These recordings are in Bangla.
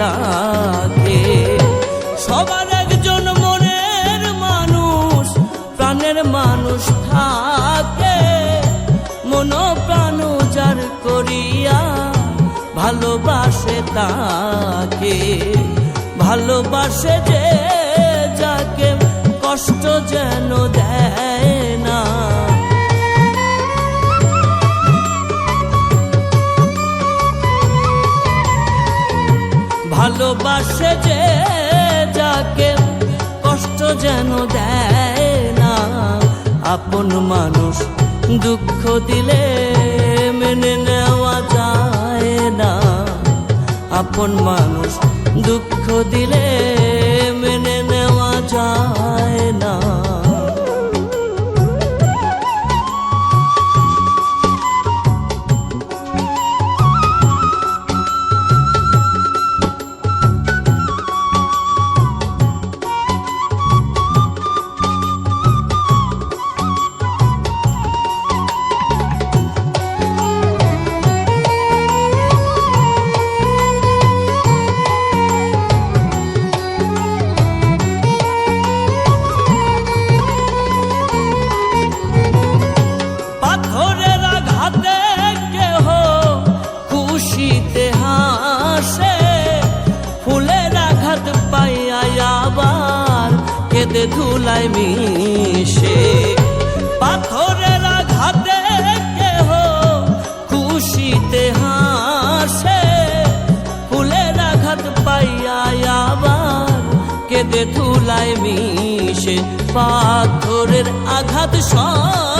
তাকে সবার একজন মনের মানুষ, প্রাণের মানুষ থাকে। মন প্রাণ যার করিয়া ভালোবাসে তাকে। ভালোবাসে যে যাকে কষ্ট যেন দেয় না। ভালোবাসে যে যাকে কষ্ট যেন দেয় না। আপন মানুষ দুঃখ দিলে মেনে নেওয়া যায় না। আপন মানুষ দুঃখ দিলে কেঁদে ধুলাই মিশে, পাথরের আঘাতে কেহ খুশিতে হাসে। ফুলের আঘাত পাইয়া আবার কেঁদে ধুলাই মিশে, পাথরের আঘাত সয়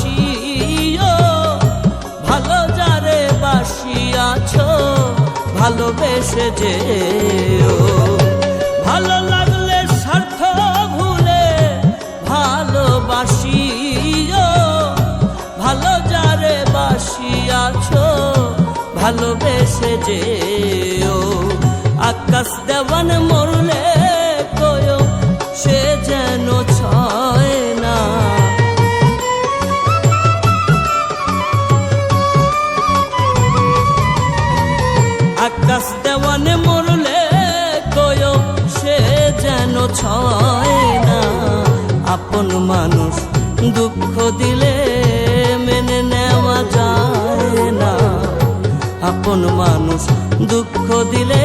ভালোবাসিও ভালো যারে বাসিয়াছ ভালোবেসে যেও। ভালো লাগলে স্বার্থ ভুলে ভালোবাসিও, ভালো যারে বাসিয়াছ ভালোবেসে যেও। আকাশ দেওয়ান মরলে আকাশ দেওয়ানে মরলে কয় সে যেন ছয় না। আপন মানুষ দুঃখ দিলে মেনে নেওয়া যায় না। আপন মানুষ দুঃখ দিলে